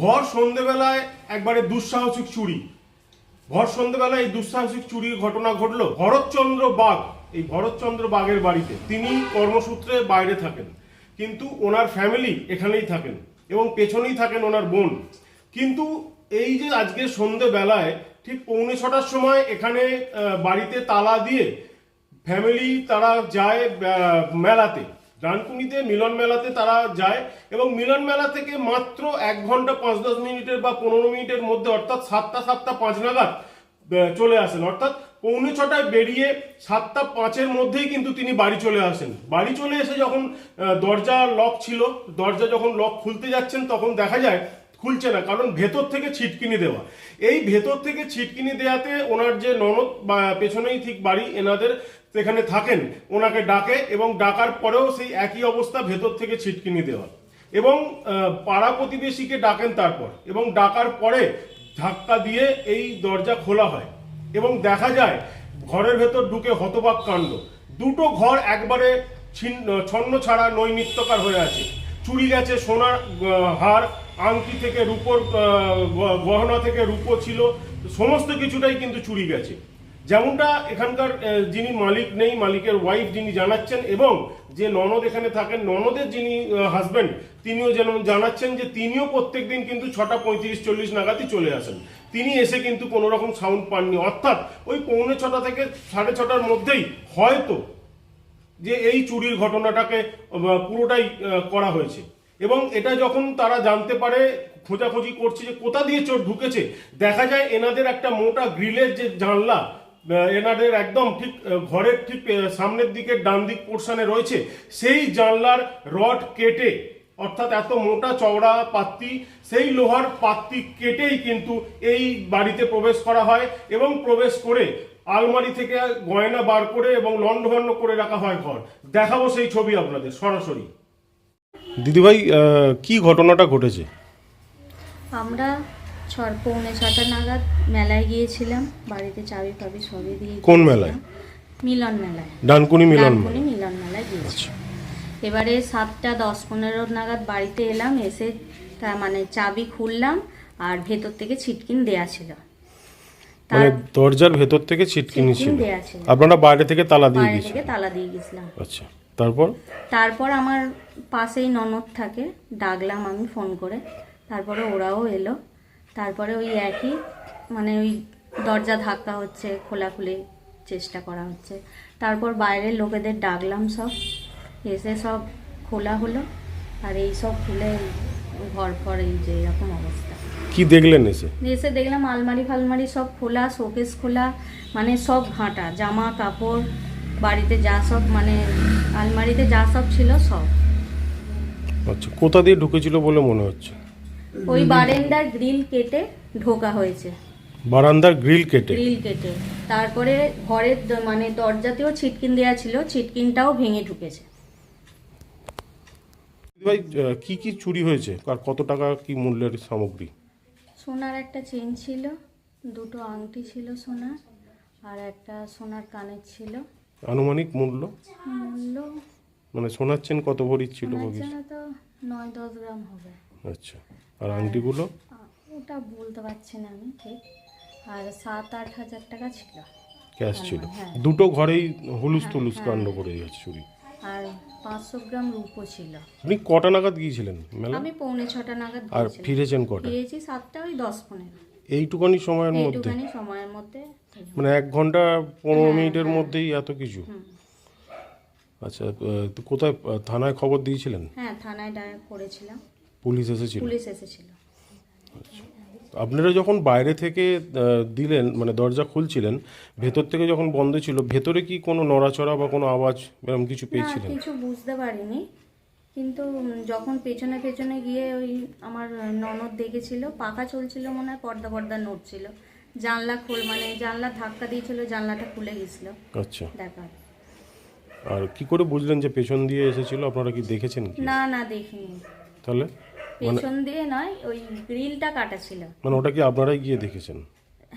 ভর সন্ধেবেলায় একবারে দুঃসাহসিক চুরি। ভর সন্ধেবেলায় এই দুঃসাহসিক চুরির ঘটনা ঘটলো ভরতচন্দ্র বাঘ, এই ভরতচন্দ্র বাগের বাড়িতে। তিনি কর্মসূত্রে বাইরে থাকেন, কিন্তু ওনার ফ্যামিলি এখানেই থাকেন এবং পেছনেই থাকেন ওনার বোন। কিন্তু এই যে আজকে সন্ধেবেলায় ঠিক পৌনে ছটার সময় এখানে বাড়িতে তালা দিয়ে ফ্যামিলি তারা যায় মেলাতে। ডানকুনিতে মিলন মেলাতে তারা যায় এবং মিলন মেলা থেকে মাত্র এক ঘণ্টা পাঁচ দশ মিনিটের বা পনেরো মিনিটের মধ্যে অর্থাৎ সাতটা সাতটা পাঁচ নাগাদ চলে আসেন। অর্থাৎ পৌনে ছটায় বেরিয়ে সাতটা পাঁচের মধ্যেই কিন্তু তিনি বাড়ি চলে আসেন। বাড়ি চলে এসে যখন দরজা লক ছিল, দরজা যখন লক খুলতে যাচ্ছেন তখন দেখা যায় খুলছে না, কারণ ভেতর থেকে ছিটকিনি দেওয়া। এই ভেতর থেকে ছিটকিনি দেওয়াতে ওনার যে ননদ বা পেছনেই ঠিক বাড়ি এনাদের সেখানে থাকেন, ওনাকে ডাকে এবং ডাকার পরেও সেই একই অবস্থা ভেতর থেকে ছিটকিনি দেওয়া। এবং পাড়া প্রতিবেশীকে ডাকেন তারপর, এবং ডাকার পরে ধাক্কা দিয়ে এই দরজা খোলা হয়। এবং দেখা যায়, ঘরের ভেতর ঢুকে হতবাক কাণ্ড। দুটো ঘর একবারে ছিন্ন, ছন্ন ছাড়া নৈমিত্যকার হয়ে আছে। চুরি গেছে, সোনার হার আংটি থেকে রূপোর গহনা থেকে রূপো ছিল, সমস্ত কিছুটাই কিন্তু চুরি গেছে। যেমনটা এখানকার যিনি মালিক নেই, মালিকের ওয়াইফ যিনি জানাচ্ছেন, এবং যে ননদ এখানে থাকেন, ননদের যিনি হাজবেন্ড তিনিও যেন জানাচ্ছেন যে তিনিও প্রত্যেকদিন কিন্তু ছটা পঁয়ত্রিশ চল্লিশ নাগাদই চলে আসেন। তিনি এসে কিন্তু কোনো রকম সাউন্ড পাননি। অর্থাৎ ওই পৌনে ছটা থেকে সাড়ে ছটার মধ্যেই হয়তো যে এই চুরির ঘটনাটাকে পুরোটাই করা হয়েছে। এবং এটা যখন তারা জানতে পারে, খোঁজাখুঁজি করছে যে কোথা দিয়ে চোর ঢুকেছে, দেখা যায় এনাদের একটা মোটা গ্রিলের যে জানলা এনাদের একদম ঠিক ঘরের ঠিক সামনের দিকে ডান দিক পোর্শনে রয়েছে। সেই জানলার রড কেটে, অর্থাৎ এত মোটা চওড়া পাত্তি, সেই লোহার পাত্তি কেটেই কিন্তু এই বাড়িতে প্রবেশ করা হয় এবং প্রবেশ করে আলমারি থেকে গয়না বার করে এবং লণ্ডভণ্ড করে রাখা হয় ঘর। দেখাবো সেই ছবি আপনাদের, সরাসরি। দিদিভাই কি ঘটনাটা ঘটেছে? আমরা ছর পৌনে ছটা নাগাদ মেলায় গিয়েছিলাম। বাড়িতে চাবি ফাবি সবই দিয়ে কোন মেলায়? মিলন মেলায়। ডানকুনি মিলন আচ্ছা। ডানকুনি মিলন মেলায় গিয়েছি এবারে সাতটা দশ পনেরো নাগাদ বাড়িতে এলাম এসে তা মানে চাবি খুললাম আর ভেতর থেকে ছিটকিন দেয়া ছিল। মানে তার দরজার ভেতর থেকে ছিটকিনি ছিল। আপনারা বাইরে থেকে তালা দিয়ে বাইরে তালা দিয়ে গেছিলাম আচ্ছা। তারপর? তারপর আমার পাশেই ননদ থাকে ডাকলাম আমি ফোন করে। তারপরে ওরাও এলো। তারপরে ওই একই মানে ওই দরজা ধাক্কা হচ্ছে খোলাখুলি চেষ্টা করা হচ্ছে। তারপর বাইরের লোকেদের ডাকলাম সব। এসে সব খোলা হলো। আর এই সব খুলে ঘর ফর এই যে এরকম অবস্থা। কি দেখলেন এসে? এসে দেখলাম আলমারি ফালমারি সব খোলা শোকেস খোলা মানে সব ঘাঁটা জামা কাপড় বাড়িতে যা সব মানে আলমারিতে যা সব ছিল সব। আচ্ছা কোথা দিয়ে ঢুকেছিল বলে মনে হচ্ছে? ওই বারেন্দার গ্রিল কেটে ঢোকা হয়েছে। বারান্দার গ্রিল কেটে? গ্রিল কেটে। তারপরে ঘরের দ- মানে দরজাতেও ছিটকিন দেওয়া ছিল ছিটকিনটাও ভেঙে ঢুকেছে। ভাই কি কি চুরি হয়েছে? আর কত টাকা কি মূল্যের সামগ্রী? সোনার একটা চেন ছিল দুটো আংটি ছিল সোনার আর একটা সোনার কানের ছিল। আনুমানিক মূল্য? মূল্য মানে সোনার চেন কত ভরির ছিল বগিস? তো নয় দশ গ্রাম হবে। আচ্ছা আর আংটিগুলো? আ, ওটা বলতে পারছি না আমি ঠিক। আর সাত আট হাজার টাকা ছিল। ক্যাশ ছিল। হ্যাঁ। দুটো ঘরেই হুলুস তুলুস কাণ্ড করে গেছে চুরি। আর পাঁচশো গ্রাম রূপো ছিল। আপনি কটা নাগাদ গিয়েছিলেন মেলা? আমি পৌনে ছটা নাগাদ আর। ফিরেছেন কটা? ফিরেছি সাতটা ওই দশ পনেরো এইটুকানি সময়ের মধ্যে? এইটুখানি সময়ের মধ্যে। মানে এক ঘণ্টা পনেরো হ্যাঁ, মিনিটের মধ্যেই এত কিছু? আচ্ছা তো কোথায় থানায় খবর দিয়েছিলেন? হ্যাঁ থানায় ডায়ের করেছিলাম। পুলিশ এসেছিল? পুলিশ এসেছিল। আপনারা যখন বাইরে থেকে দিলেন মানে দরজা খুলছিলেন ভেতর থেকে যখন বন্ধ ছিল ভেতরে কি কোনো নড়াচড়া বা কোনো আওয়াজ এরকম কিছু পেয়েছিলেন? কিছু বুঝতে পারিনি। কিন্তু যখন পেছনে পেছনে গিয়ে ওই আমার ননদ দেখেছিল পাখা চলছিল মনে হয় পর্দা পর্দা নড়ছিল। জানলা খোল মানে জানলা ধাক্কা দিয়েছিল জানলাটা খুলে গেছিল। আচ্ছা। দেখা আর কি করে বুঝলেন যে পেছন দিয়ে এসেছিল? আপনারা কি দেখেছেন কি? না না দেখিনি। তাহলে? পেছন দিয়ে নয় ওই গ্রিলটা কাটা ছিল। মানে ওটা কি আপনারাই গিয়ে দেখেছেন?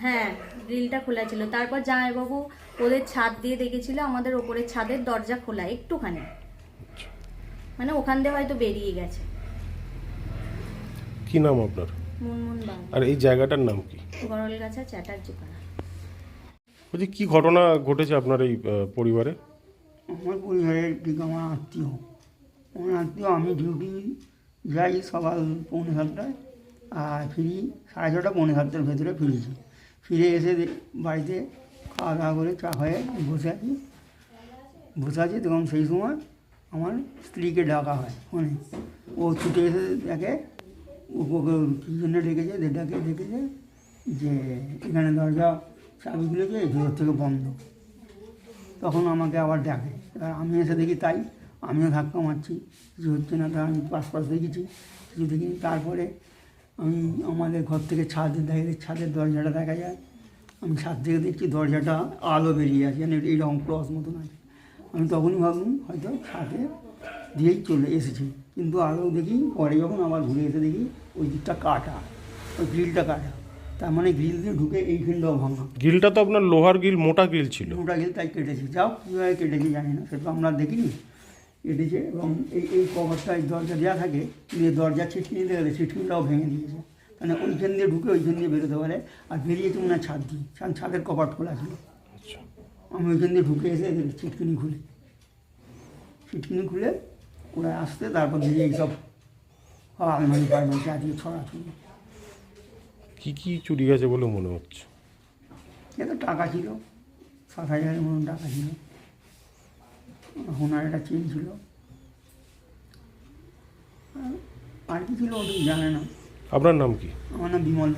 হ্যাঁ গ্রিলটা খোলা ছিল। তারপর জামাইবাবু ওদের ছাদ দিয়ে দেখেছিল আমাদের ওপরের ছাদের দরজা খোলা একটুখানি। মানে ওখান দিয়ে হয়তো বেরিয়ে গেছে। কি নাম আপনার? মুনমুন আর এই জায়গাটার নাম কি? গরলগাছা চ্যাটার্জি পাড়া। বলছি কি ঘটনা ঘটেছে আপনার এই পরিবারে? আমার পরিবারের ঠিক আমার আত্মীয়। আমার আত্মীয়, আমি ডিউটি যাই সকাল পৌনে সাতটায়, আর ফিরি সাড়ে ছটা পৌনে সাতটার ভেতরে ফিরেছি। ফিরে এসে বাড়িতে খাওয়া দাওয়া করে চা হয়ে বসে আছি। বসে আছি তখন সেই সময় আমার স্ত্রীকে ডাকা হয় ফোনে। ও ছুটে এসে দেখে ওকে কী জন্য ডেকেছে যে ডেকেছে যে এখানে দরজা চাবি খুলেছে ভিতর থেকে বন্ধ? তখন আমাকে আবার ডাকে। এবার আমি এসে দেখি তাই, আমিও ধাক্কা মারছি। কিছু হচ্ছে না তাই আমি পাশ পাশ দেখেছি। কিছু দেখিনি তারপরে আমি আমাদের ঘর থেকে ছাদের দেখে ছাদের দরজাটা দেখা যায়। আমি ছাদ থেকে দেখছি দরজাটা আলো বেরিয়ে আছে মানে এইরকম ক্রস মতন আছে। আমি তখনই ভাবলাম, হয়তো ছাদে দিয়েই চলে এসেছি। কিন্তু আলো দেখি, পরে যখন আবার ঘুরে এসে দেখি, ওই দিকটা কাটা, ওই গ্রিলটা কাটা। তার মানে গ্রিল দিয়ে ঢুকে এইখানটাও ভাঙা। গিলটা তো আপনার লোহার গিল মোটা গিল ছিল। ওটা গেলে তাই কেটেছে। যাও কীভাবে কেটেছে জানি না সেটা আমরা দেখিনি। কেটেছে এবং এই এই কভারটা এই দরজা দেওয়া থাকে দিয়ে দরজা ছিটকিনি দিয়ে গেলে ছিটকিনিটাও ভেঙে দিয়েছে। মানে ওইখান দিয়ে ঢুকে ওইখান দিয়ে বেরোতে পারে আর বেরিয়েছে মনে হয় ছাদ দিয়ে ছাদ ছাদের কপাট খোলা ছিল। আচ্ছা। আমি ওইখান দিয়ে ঢুকে এসে এদের ছিটকিনি খুলে। ছিটকিনি খুলে ওরা আসতে তারপর দিয়ে এইসব আলমারি ফালমারি চারিয়ে ছড়াছড়ি। কি কি চুরি গেছে বলে মনে হচ্ছে? এত টাকা ছিল সাত হাজারের মতন টাকা ছিল। হোনার একটা চেন ছিল। আর- কি ছিল ওটা জানে না। আপনার নাম কি? আমার নাম বিমল